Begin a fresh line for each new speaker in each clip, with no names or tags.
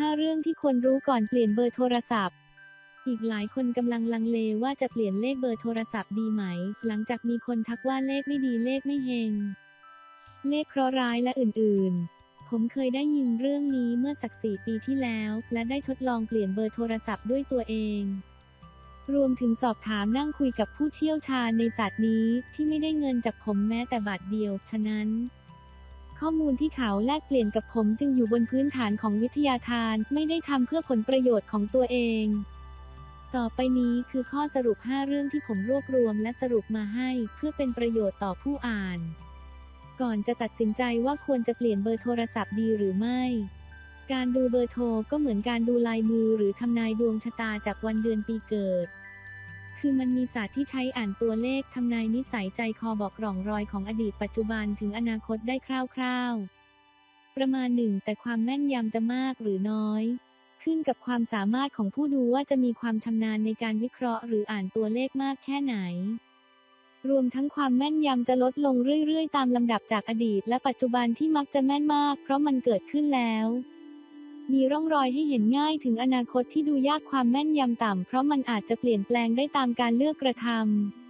5 เรื่องที่ควรรู้ก่อนเปลี่ยนเบอร์โทรศัพท์ อีกหลายคนกำลังลังเลว่าจะเปลี่ยนเลขเบอร์โทรศัพท์ดีไหม หลังจากมีคนทักว่าเลขไม่ดีเลขไม่เฮง เลขเคราะห์ร้ายและอื่นๆ ผมเคยได้ยินเรื่องนี้เมื่อสักสี่ปีที่แล้ว และได้ทดลองเปลี่ยนเบอร์โทรศัพท์ด้วยตัวเอง รวมถึงสอบถามนั่งคุยกับผู้เชี่ยวชาญในศาสตร์นี้ที่ไม่ได้เงินจากผมแม้แต่บาทเดียว ฉะนั้น ข้อมูลที่เขาแลกเปลี่ยนกับผมจึงอยู่บนพื้นฐานของวิทยาทาน ไม่ได้ทำเพื่อผลประโยชน์ของตัวเอง ต่อไปนี้คือข้อสรุป 5 เรื่องที่ผมรวบรวมและสรุปมาให้ เพื่อเป็นประโยชน์ต่อผู้อ่าน ก่อนจะตัดสินใจว่าควรจะเปลี่ยนเบอร์โทรศัพท์ดีหรือไม่ การดูเบอร์โทรก็เหมือนการดูลายมือหรือทำนายดวงชะตาจากวันเดือนปีเกิด คือมันมีศาสตร์ที่ใช้อ่านตัวเลขทำนายนิสัยใจคอบอกร่องรอยของอดีตปัจจุบันถึงอนาคตได้คร่าวๆ ประมาณหนึ่งแต่ความแม่นยำจะมากหรือน้อย ขึ้นกับความสามารถของผู้ดูว่าจะมีความชำนาญในการวิเคราะห์หรืออ่านตัวเลขมากแค่ไหน รวมทั้งความแม่นยำจะลดลงเรื่อยๆ ตามลำดับจากอดีตและปัจจุบันที่มักจะแม่นมาก เพราะมันเกิดขึ้นแล้ว มีร่องรอยให้เห็นง่ายถึงอนาคตที่ดูยากความแม่นยำต่ำเพราะมันอาจจะเปลี่ยนแปลงได้ตามการเลือกกระท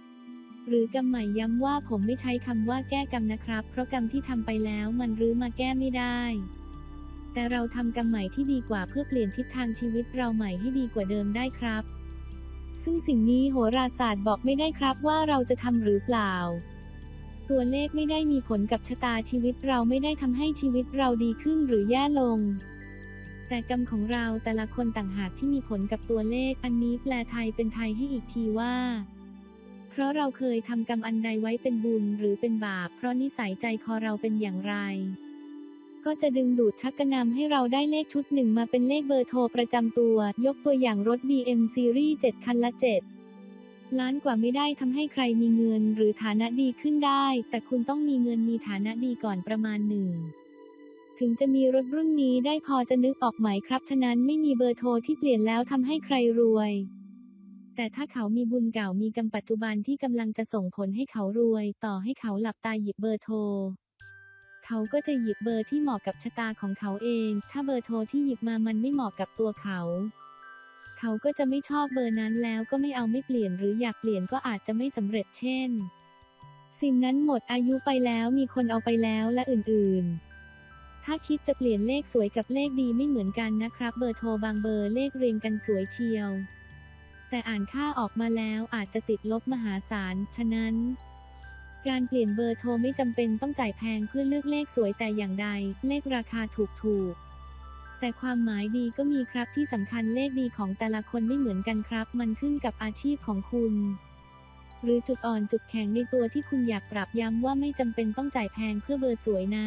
ำหรือกำใหม่ย้ำว่าผมไม่ใช้คำว่าแก้กรรมนะครับ เพราะกรรมที่ทำไปแล้วมันรื้อมาแก้ไม่ได้ แต่เราทำกรรมใหม่ที่ดีกว่าเพื่อเปลี่ยนทิศทางชีวิตเราใหม่ให้ดีกว่าเดิมได้ครับ ซึ่งสิ่งนี้โหราศาสตร์บอกไม่ได้ครับว่าเราจะทำหรือเปล่าตัวเลขไม่ได้มีผลกับชะตาชีวิตเราไม่ได้ทำให้ชีวิตเราดีขึ้นหรือแย่ลง แต่กรรมของเราแต่ละคนต่างหากที่มีผลกับตัวเลข อันนี้แปลไทยเป็นไทยให้อีกทีว่า เพราะเราเคยทำกรรมอันใดไว้เป็นบุญหรือเป็นบาป เพราะนิสัยใจคอเราเป็นอย่างไร ก็จะดึงดูดชักกระนำให้เราได้เลขชุดหนึ่งมาเป็นเลขเบอร์โทรประจำตัว ยกตัวอย่างรถ BM ซีรีส์7คันละ7ล้านกว่าไม่ได้ทำให้ใครมีเงินหรือฐานะดีขึ้นได้ แต่คุณต้องมีเงินมีฐานะดีก่อนประมาณหนึ่ง ถึงจะมีรถรุ่นนี้ได้พอจะนึกออกไหมครับ ฉะนั้นไม่มีเบอร์โทรที่เปลี่ยนแล้วทำให้ใครรวย แต่ถ้าเขามีบุญเก่ามีกรรมปัจจุบันที่กำลังจะส่งผลให้เขารวย ต่อให้เขาหลับตาหยิบเบอร์โทร เขาก็จะหยิบเบอร์ที่เหมาะกับชะตาของเขาเอง ถ้าเบอร์โทรที่หยิบมามันไม่เหมาะกับตัวเขา เขาก็จะไม่ชอบเบอร์นั้นแล้วก็ไม่เอาไม่เปลี่ยนหรืออยากเปลี่ยนก็อาจจะไม่สำเร็จเช่นซิมนั้นหมดอายุไปแล้วมีคนเอาไปแล้วและอื่นๆ ถ้าคิดจะเปลี่ยนเลขสวยกับเลขดีไม่เหมือนกันนะครับ เบอร์โทรบางเบอร์เลขเรียงกันสวยเชียว แต่อ่านค่าออกมาแล้วอาจจะติดลบมหาศาล ฉะนั้น การเปลี่ยนเบอร์โทรไม่จำเป็นต้องจ่ายแพงเพื่อเลือกเลขสวยแต่อย่างใด เลขราคาถูกๆแต่ความหมายดีก็มีครับที่สำคัญเลขดีของแต่ละคนไม่เหมือนกันครับ มันขึ้นกับอาชีพของคุณ หรือจุดอ่อนจุดแข็งในตัวที่คุณอยากปรับย้ำว่าไม่จำเป็นต้องจ่ายแพงเพื่อเบอร์สวยนะ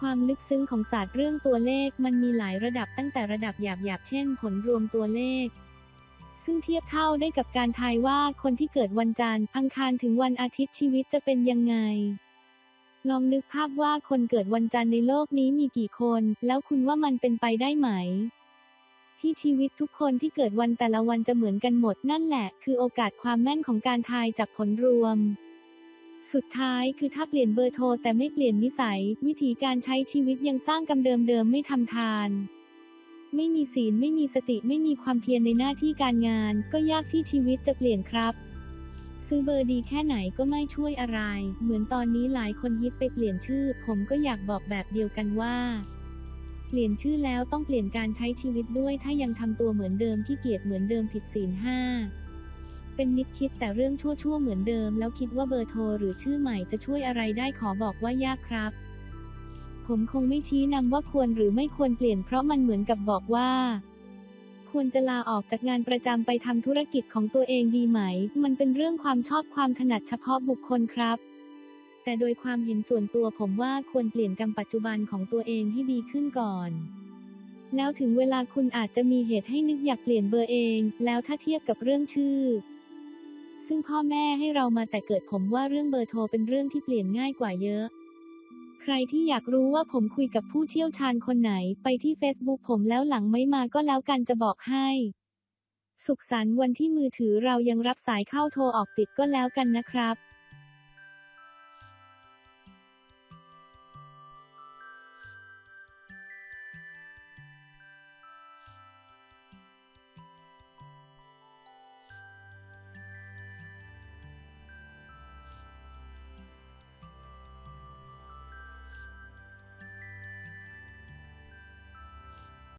ความลึกซึ้งของศาสตร์เรื่องตัวเลขมันมีหลายระดับตั้งแต่ระดับหยาบๆ เช่น ผลรวมตัวเลข ซึ่งเทียบเท่าได้กับการทายว่าคนที่เกิดวันจันทร์อังคารถึงวันอาทิตย์ชีวิตจะเป็นยังไง ลองนึกภาพว่าคนเกิดวันจันทร์ในโลกนี้มีกี่คน แล้วคุณว่ามันเป็นไปได้ไหม ที่ชีวิตทุกคนที่เกิดวันแต่ละวันจะเหมือนกันหมดนั่นแหละ คือโอกาสความแม่นของการทายจากผลรวม สุดท้ายคือถ้าเปลี่ยนเบอร์โทรแต่ไม่เปลี่ยนนิสัย วิธีการใช้ชีวิตยังสร้างกำเดิมๆไม่ทำทาน ไม่มีศีลไม่มีสติไม่มีความเพียรในหน้าที่การงาน ก็ยากที่ชีวิตจะเปลี่ยนครับ ซื้อเบอร์ดีแค่ไหนก็ไม่ช่วยอะไร เหมือนตอนนี้หลายคนฮิตไปเปลี่ยนชื่อ ผมก็อยากบอกแบบเดียวกันว่า เปลี่ยนชื่อแล้วต้องเปลี่ยนการใช้ชีวิตด้วยถ้ายังทำตัวเหมือนเดิมที่เกียจเหมือนเดิมผิดศีลห้า เป็นนิดคิดแต่เรื่องชั่วๆเหมือนเดิม แล้วคิดว่าเบอร์โทรหรือชื่อใหม่จะช่วยอะไรได้ขอบอกว่ายากครับ ผมคงไม่ชี้นำว่าควรหรือไม่ควรเปลี่ยนเพราะมันเหมือนกับบอกว่า ควรจะลาออกจากงานประจำไปทำธุรกิจของตัวเองดีไหม มันเป็นเรื่องความชอบความถนัดเฉพาะบุคคลครับแต่โดยความเห็นส่วนตัวผมว่าควรเปลี่ยนกรรมปัจจุบันของตัวเองให้ดีขึ้นก่อน แล้วถึงเวลาคุณอาจจะมีเหตุให้นึกอยากเปลี่ยนเบอร์เอง แล้วถ้าเทียบกับเรื่องชื่อ ซึ่งพ่อแม่ให้เรามาแต่เกิดผมว่าเรื่องเบอร์โทรเป็นเรื่องที่เปลี่ยนง่ายกว่าเยอะ ใครที่อยากรู้ว่าผมคุยกับผู้เชี่ยวชาญคนไหน ไปที่ Facebook ผมแล้วหลังไม่มาก็แล้วกันจะบอกให้ สุขสันต์วันที่มือถือเรายังรับสายเข้าโทรออกติดก็แล้วกันนะครับ